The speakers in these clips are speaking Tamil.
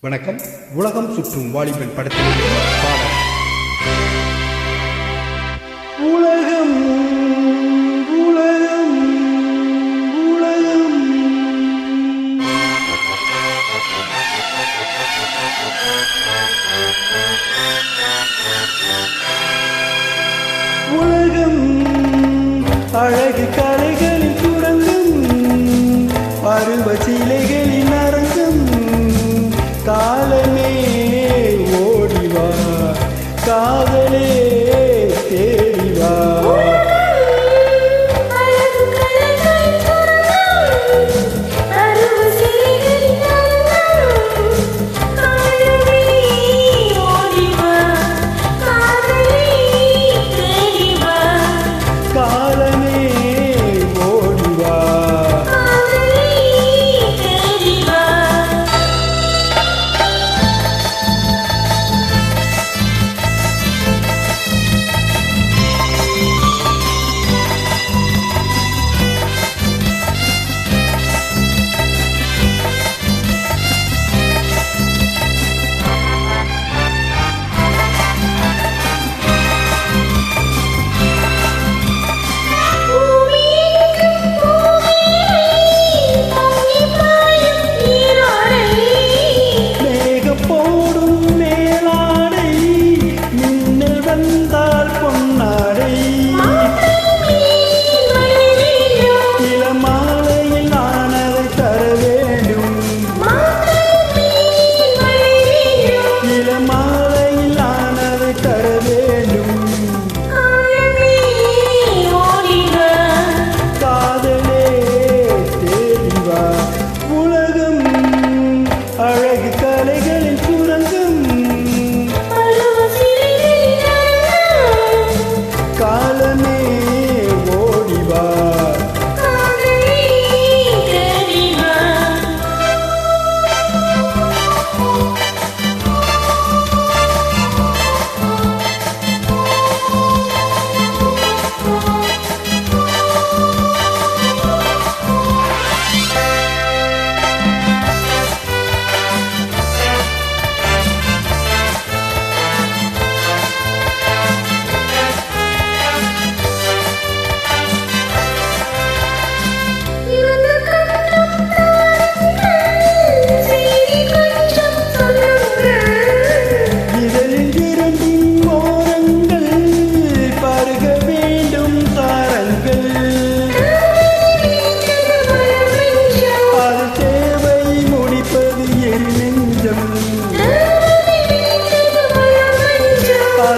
வணக்கம். உலகம் சுற்றும் வாலிபன் படத்தில் பாடல். உலகம் உலகம் உலகம். உலகம் அழகு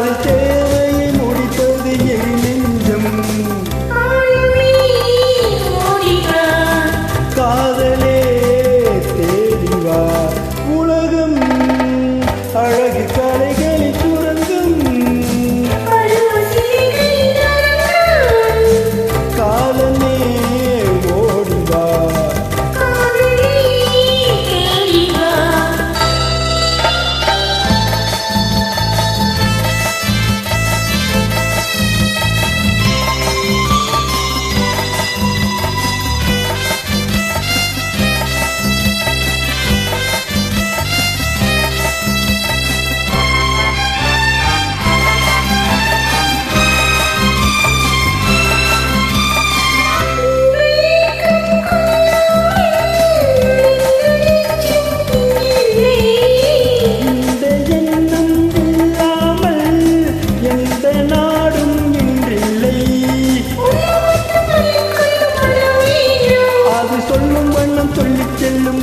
reality. சொல்லிச் செல்லும்